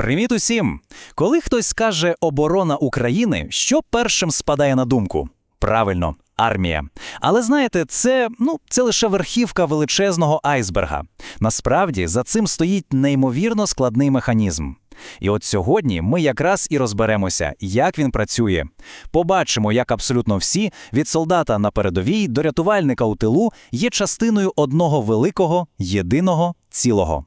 Привіт усім! Коли хтось скаже оборона України, що першим спадає на думку? Правильно, армія. Але знаєте, це ну це лише верхівка величезного айсберга. Насправді за цим стоїть неймовірно складний механізм. І от сьогодні ми якраз і розберемося, як він працює. Побачимо, як абсолютно всі, від солдата на передовій до рятувальника у тилу, є частиною одного великого, єдиного цілого.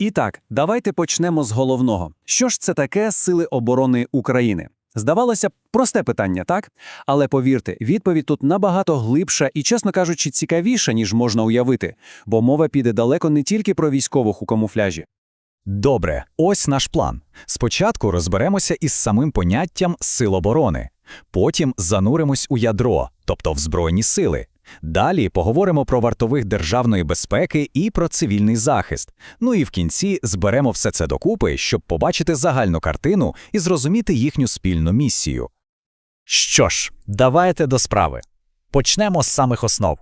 І так, давайте почнемо з головного. Що ж це таке Сили оборони України? Здавалося б, просте питання, так? Але повірте, відповідь тут набагато глибша і, чесно кажучи, цікавіша, ніж можна уявити, бо мова піде далеко не тільки про військових у камуфляжі. Добре, ось наш план. Спочатку розберемося із самим поняттям сил оборони, потім зануримось у ядро, тобто в Збройні сили. Далі поговоримо про вартових державної безпеки і про цивільний захист. Ну і в кінці зберемо все це докупи, щоб побачити загальну картину і зрозуміти їхню спільну місію. Що ж, давайте до справи. Почнемо з самих основ.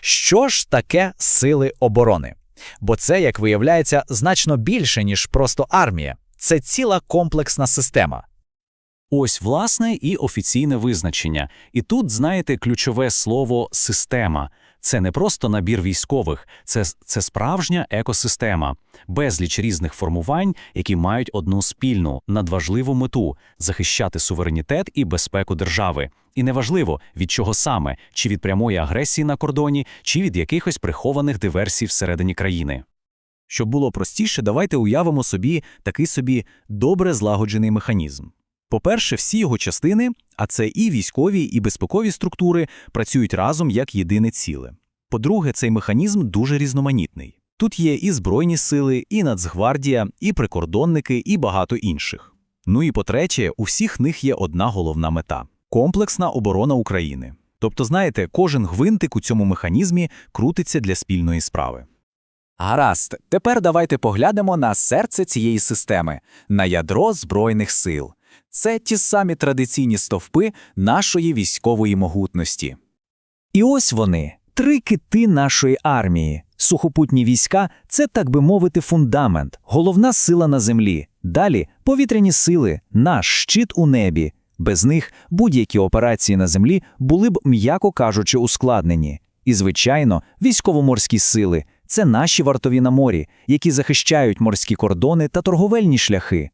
Що ж таке сили оборони? Бо це, як виявляється, значно більше, ніж просто армія. Це ціла комплексна система. Ось власне і офіційне визначення. І тут, знаєте, ключове слово система. Це не просто набір військових, це, це справжня екосистема, безліч різних формувань, які мають одну спільну, надважливу мету захищати суверенітет і безпеку держави. І неважливо, від чого саме, чи від прямої агресії на кордоні, чи від якихось прихованих диверсій всередині країни. Щоб було простіше, давайте уявимо собі такий собі добре злагоджений механізм. По-перше, всі його частини, а це і військові, і безпекові структури, працюють разом як єдине ціле. По-друге, цей механізм дуже різноманітний. Тут є і Збройні сили, і Нацгвардія, і прикордонники, і багато інших. Ну і по-третє, у всіх них є одна головна мета комплексна оборона України. Тобто, знаєте, кожен гвинтик у цьому механізмі крутиться для спільної справи. Гаразд, тепер давайте поглянемо на серце цієї системи, на ядро Збройних сил. Це ті самі традиційні стовпи нашої військової могутності. І ось вони, три кити нашої армії. Сухопутні війська це, так би мовити, фундамент, головна сила на землі. Далі повітряні сили, наш щит у небі. Без них будь-які операції на землі були б, м'яко кажучи, ускладнені. І, звичайно, військово-морські сили це наші вартові на морі, які захищають морські кордони та торговельні шляхи.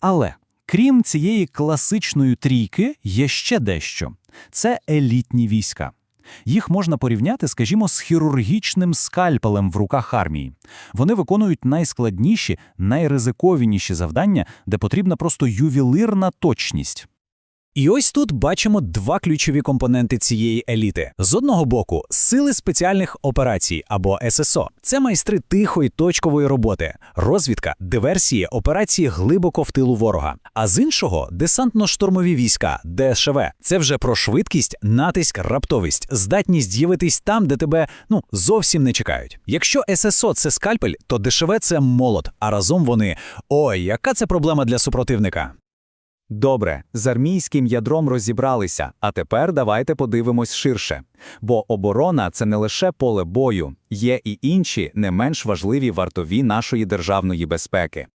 Але крім цієї класичної трійки, є ще дещо це елітні війська. Їх можна порівняти, скажімо, з хірургічним скальпелем в руках армії. Вони виконують найскладніші, найризиковініші завдання, де потрібна просто ювелирна точність. І ось тут бачимо два ключові компоненти цієї еліти. З одного боку, сили спеціальних операцій або ССО. Це майстри тихої точкової роботи, розвідка, диверсії, операції глибоко в тилу ворога. А з іншого десантно-штурмові війська, ДШВ. Це вже про швидкість, натиск, раптовість, здатність з'явитись там, де тебе ну зовсім не чекають. Якщо ССО це скальпель, то ДШВ це молот, а разом вони ой, яка це проблема для супротивника. Добре, з армійським ядром розібралися, а тепер давайте подивимось ширше. Бо оборона це не лише поле бою, є і інші не менш важливі вартові нашої державної безпеки.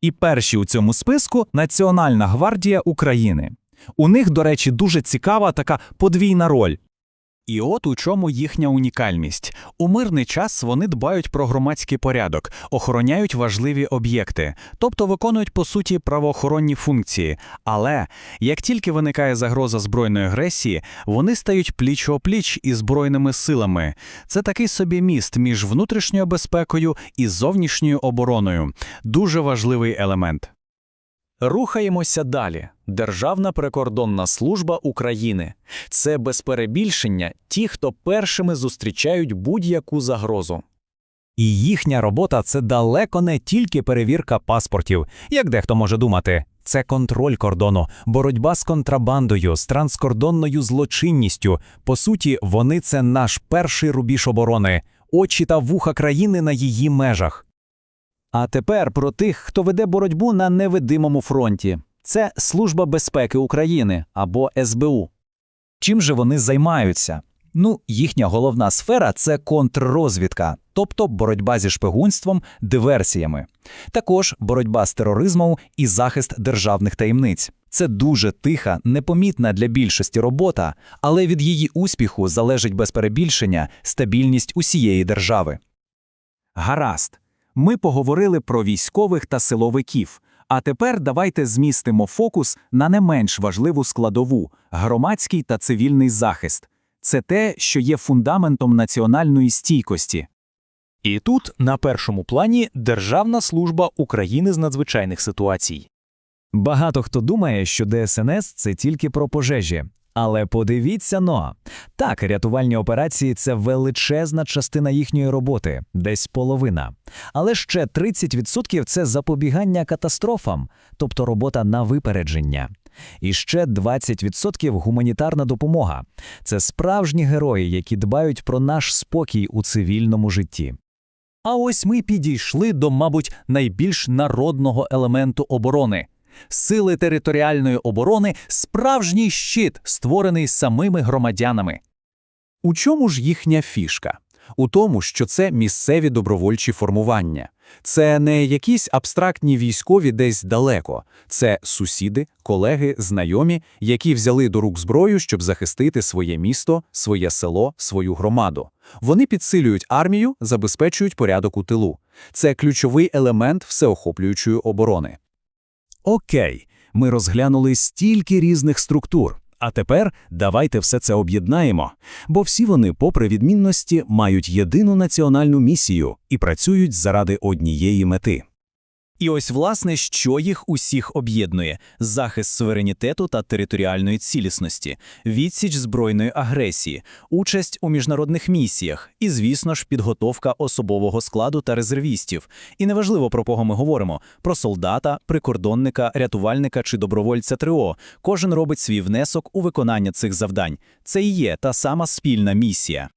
І перші у цьому списку Національна гвардія України. У них, до речі, дуже цікава така подвійна роль. І от у чому їхня унікальність. У мирний час вони дбають про громадський порядок, охороняють важливі об'єкти, тобто виконують по суті правоохоронні функції. Але як тільки виникає загроза збройної агресії, вони стають пліч-опліч із збройними силами. Це такий собі міст між внутрішньою безпекою і зовнішньою обороною. Дуже важливий елемент. Рухаємося далі. Державна прикордонна служба України. Це без перебільшення ті, хто першими зустрічають будь-яку загрозу. І їхня робота це далеко не тільки перевірка паспортів, як дехто може думати. Це контроль кордону, боротьба з контрабандою, з транскордонною злочинністю. По суті, вони це наш перший рубіж оборони, очі та вуха країни на її межах. А тепер про тих, хто веде боротьбу на невидимому фронті. Це Служба безпеки України або СБУ. Чим же вони займаються? Ну, їхня головна сфера це контррозвідка. тобто боротьба зі шпигунством, диверсіями. Також боротьба з тероризмом і захист державних таємниць. Це дуже тиха, непомітна для більшості робота, але від її успіху залежить без перебільшення стабільність усієї держави. Гаразд. Ми поговорили про військових та силовиків. А тепер давайте змістимо фокус на не менш важливу складову громадський та цивільний захист. Це те, що є фундаментом національної стійкості. І тут на першому плані Державна служба України з надзвичайних ситуацій. Багато хто думає, що ДСНС це тільки про пожежі. Але подивіться но. Так, рятувальні операції це величезна частина їхньої роботи, десь половина. Але ще 30% це запобігання катастрофам, тобто робота на випередження. І ще 20% гуманітарна допомога. Це справжні герої, які дбають про наш спокій у цивільному житті. А ось ми підійшли до, мабуть, найбільш народного елементу оборони. Сили територіальної оборони справжній щит, створений самими громадянами. У чому ж їхня фішка? У тому, що це місцеві добровольчі формування. Це не якісь абстрактні військові десь далеко. Це сусіди, колеги, знайомі, які взяли до рук зброю, щоб захистити своє місто, своє село, свою громаду. Вони підсилюють армію, забезпечують порядок у тилу. Це ключовий елемент всеохоплюючої оборони. Окей, ми розглянули стільки різних структур. А тепер давайте все це об'єднаємо, бо всі вони, попри відмінності, мають єдину національну місію і працюють заради однієї мети. І ось, власне, що їх усіх об'єднує: захист суверенітету та територіальної цілісності, відсіч збройної агресії, участь у міжнародних місіях і, звісно ж, підготовка особового складу та резервістів. І неважливо про кого ми говоримо: про солдата, прикордонника, рятувальника чи добровольця ТРО. Кожен робить свій внесок у виконання цих завдань. Це і є та сама спільна місія.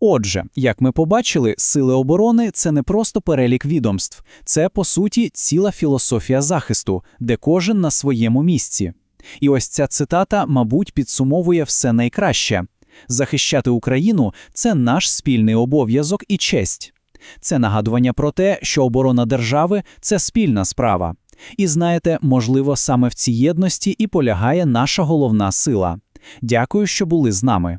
Отже, як ми побачили, сили оборони це не просто перелік відомств, це по суті ціла філософія захисту, де кожен на своєму місці. І ось ця цитата, мабуть, підсумовує все найкраще: захищати Україну це наш спільний обов'язок і честь. Це нагадування про те, що оборона держави це спільна справа. І знаєте, можливо, саме в цій єдності і полягає наша головна сила. Дякую, що були з нами.